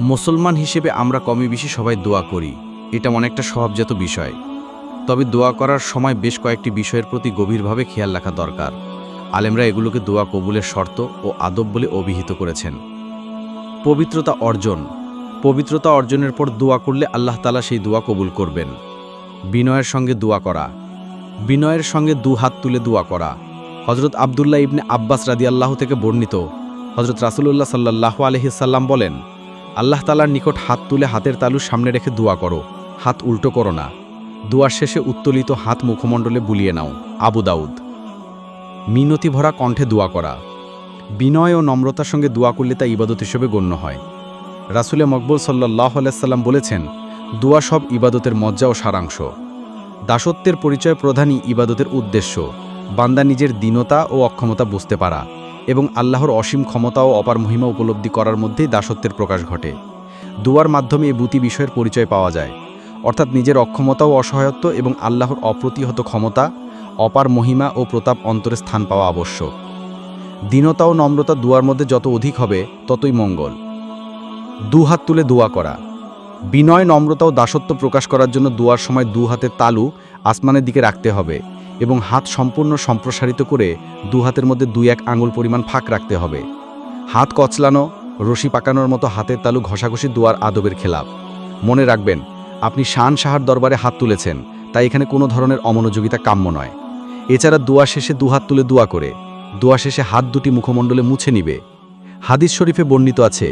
মুসলমান হিসেবে আমরা কমই বেশি সবাই দোয়া করি। এটা অনেকটা স্বভাবজাত বিষয়। তবে দোয়া করার সময় বেশ কয়েকটি বিষয়ের প্রতি গভীরভাবে খেয়াল রাখা দরকার। আলেমরা এগুলোকে দোয়া কবুলের শর্ত ও আদব বলে অভিহিত করেছেন। পবিত্রতা অর্জন। পবিত্রতা অর্জনের পর দোয়া করলে আল্লাহ তালা সেই দোয়া কবুল করবেন। বিনয়ের সঙ্গে দোয়া করা। বিনয়ের সঙ্গে দু হাত তুলে দোয়া করা। হজরত আবদুল্লাহ ইবনে আব্বাস রাদি আল্লাহ থেকে বর্ণিত। হজরত রাসুলুল্লাহ সাল্লাহ আলহিসাল্লাম বলেন আল্লাহ তালার নিকট হাত তুলে হাতের তালু সামনে রেখে দোয়া করো। হাত উল্টো করো না। দোয়ার শেষে উত্তোলিত হাত মুখমণ্ডলে বুলিয়ে নাও। আবু দাউদ। মিনতি ভরা কণ্ঠে দোয়া করা। বিনয় ও নম্রতার সঙ্গে দোয়া করলে তা ইবাদত হিসেবে গণ্য হয়। রাসুলে মকবুল সাল্লাহ আলাইসাল্লাম বলেছেন, দোয়া সব ইবাদতের মজ্জা ও সারাংশ। দাসত্বের পরিচয় প্রধানই ইবাদতের উদ্দেশ্য। বান্দা নিজের দীনতা ও অক্ষমতা বুঝতে পারা। এবং আল্লাহর অসীম ক্ষমতা ও অপার মহিমা উপলব্ধি করার মধ্যেই দাসত্বের প্রকাশ ঘটে। দুয়ার মাধ্যমে এ বুতি বিষয়ের পরিচয় পাওয়া যায়। অর্থাৎ নিজের অক্ষমতা ও অসহায়ত্ব এবং আল্লাহর অপ্রতিহত ক্ষমতা, অপার মহিমা ও প্রতাপ অন্তরে স্থান পাওয়া আবশ্যক। দীনতা ও নম্রতা দুয়ার মধ্যে যত অধিক হবে, ততই মঙ্গল। দু হাত তুলে দোয়া করা। বিনয়, নম্রতা ও দাসত্ব প্রকাশ করার জন্য দুয়ার সময় দু হাতের তালু আসমানের দিকে রাখতে হবে। এবং হাত সম্পূর্ণ সম্প্রসারিত করে দু হাতের মধ্যে দুই এক আঙুল পরিমাণ ফাঁক রাখতে হবে। হাত কচলানো, রশি পাকানোর মতো হাতের তালু ঘষাঘষি দুয়ার আদবের খেলাপ। মনে রাখবেন, আপনি শান সাহার দরবারে হাত তুলেছেন, তাই এখানে কোনো ধরনের অমনোযোগিতা কাম্য নয়। এছাড়া দোয়া শেষে দু হাত তুলে দোয়া করে, দোয়া শেষে হাত দুটি মুখমণ্ডলে মুছে নিবে। হাদিস শরীফে বর্ণিত আছে,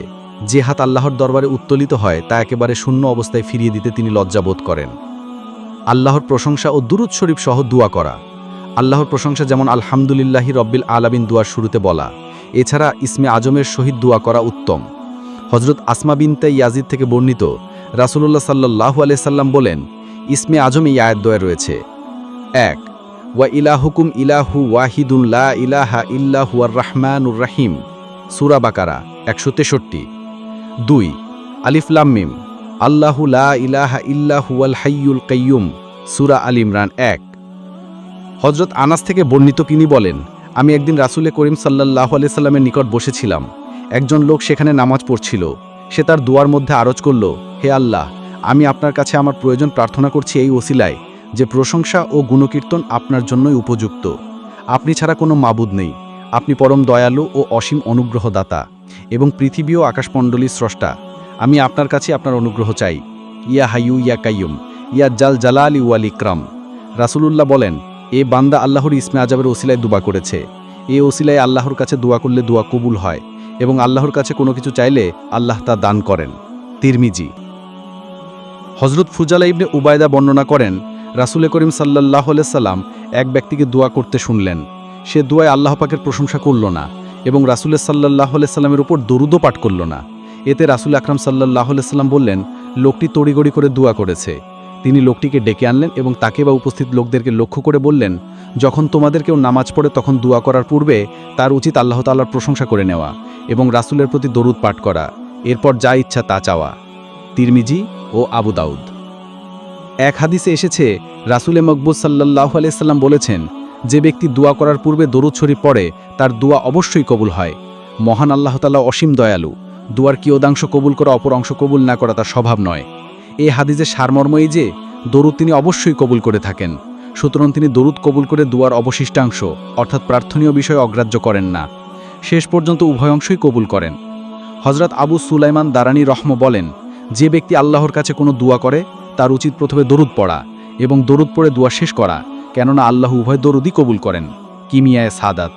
যে হাত আল্লাহর দরবারে উত্তোলিত হয় তা একেবারে শূন্য অবস্থায় ফিরিয়ে দিতে তিনি লজ্জাবোধ করেন। আল্লাহর প্রশংসা ও দুরুদ শরীফ সহ দোয়া করা। আল্লাহর প্রশংসা যেমন আলহামদুলিল্লাহি রব্বিল আলামিন দুয়ার শুরুতে বলা। এছাড়া ইসমে আজমের সহিত দোয়া করা উত্তম। হজরত আসমা বিনতে ইয়াজিদ থেকে বর্ণিত রাসুলুল্লাহ সাল্লাহু আলাইসাল্লাম বলেন, ইসমে আজম এই আয়াত দোয়া রয়েছে। এক, ওয়া ইলাহুকুম ইলাহু ওয়াহিদুন লা ইলাহা ইল্লাহু আর রাহমানুর রাহিম। সুরা বাকারা, একশো তেষট্টি। দুই আলিফলাম মিম। আল্লাহু লা ইলাহা ইল্লাহু আল হাইয়ুল কাইয়ুম, সুরা আল ইমরান এক। হজরত আনাস থেকে বর্ণিত তিনি বলেন, আমি একদিন রাসুলে করিম সাল্লাহ সাল্লামের নিকট বসেছিলাম। একজন লোক সেখানে নামাজ পড়ছিল। সে তার দুয়ার মধ্যে আরজ করল, হে আল্লাহ, আমি আপনার কাছে আমার প্রয়োজন প্রার্থনা করছি এই ওসিলায়, যে প্রশংসা ও গুণকীর্তন আপনার জন্যই উপযুক্ত। আপনি ছাড়া কোনো মাবুদ নেই। আপনি পরম দয়ালু ও অসীম অনুগ্রহদাতা এবং পৃথিবী ও আকাশমণ্ডলীর স্রষ্টা। আমি আপনার কাছে আপনার অনুগ্রহ চাই। ইয়া হাইয়ু, ইয়া কাইয়ুম, ইয়া জাল জালাল ইউয়াল ইকরাম। রাসুলুল্লাহ বলেন, এ বান্দা আল্লাহর ইসমে আজাবের ওসিলায় দুবা করেছে। এ ওসিলায় আল্লাহর কাছে দোয়া করলে দোয়া কবুল হয় এবং আল্লাহর কাছে কোনো কিছু চাইলে আল্লাহ তা দান করেন। তিরমিজি। হজরত ফুজালা ইবনে উবায়দা বর্ণনা করেন, রাসুলে করিম সাল্লাহ সাল্লাম এক ব্যক্তিকে দোয়া করতে শুনলেন। সে দোয়ায় আল্লাহ পাকের প্রশংসা করল না এবং রাসুলের সাল্লাহ সাল্লামের উপর দরুদও পাঠ করল না। এতে রাসুল আকরাম সাল্লাহ সাল্লাম বললেন, লোকটি তড়িগড়ি করে দোয়া করেছে। তিনি লোকটিকে ডেকে আনলেন এবং তাকে বা উপস্থিত লোকদেরকে লক্ষ্য করে বললেন, যখন তোমাদের কেউ নামাজ পড়ে তখন দোয়া করার পূর্বে তার উচিত আল্লাহ তাল্লার প্রশংসা করে নেওয়া এবং রাসুলের প্রতি দরুদ পাঠ করা। এরপর যা ইচ্ছা তা চাওয়া। তিরমিজি ও আবু দাউদ। এক হাদিসে এসেছে, রাসুলে মকবুজ সাল্লাহ আলাইসাল্লাম বলেছেন, যে ব্যক্তি দোয়া করার পূর্বে দরুদ শরীফ পড়ে, তার দোয়া অবশ্যই কবুল হয়। মহান আল্লাহ তাল্লাহ অসীম দয়ালু। দুয়ার কিয়দাংশ কবুল করা, অপর অংশ কবুল না করা তার স্বভাব নয়। এ হাদিসের সারমর্ম এই যে, দরুদ তিনি অবশ্যই কবুল করে থাকেন। সুতরাং তিনি দরুদ কবুল করে দুয়ার অবশিষ্টাংশ, অর্থাৎ প্রার্থনীয় বিষয় অগ্রাহ্য করেন না। শেষ পর্যন্ত উভয় অংশই কবুল করেন। হজরত আবু সুলাইমান দারানি রহম বলেন, যে ব্যক্তি আল্লাহর কাছে কোনো দোয়া করে, তার উচিত প্রথমে দরুদ পড়া এবং দরুদ পড়ে দোয়া শেষ করা, কেননা আল্লাহ উভয় দরুদই কবুল করেন। কিমিয়ায় সাদাত।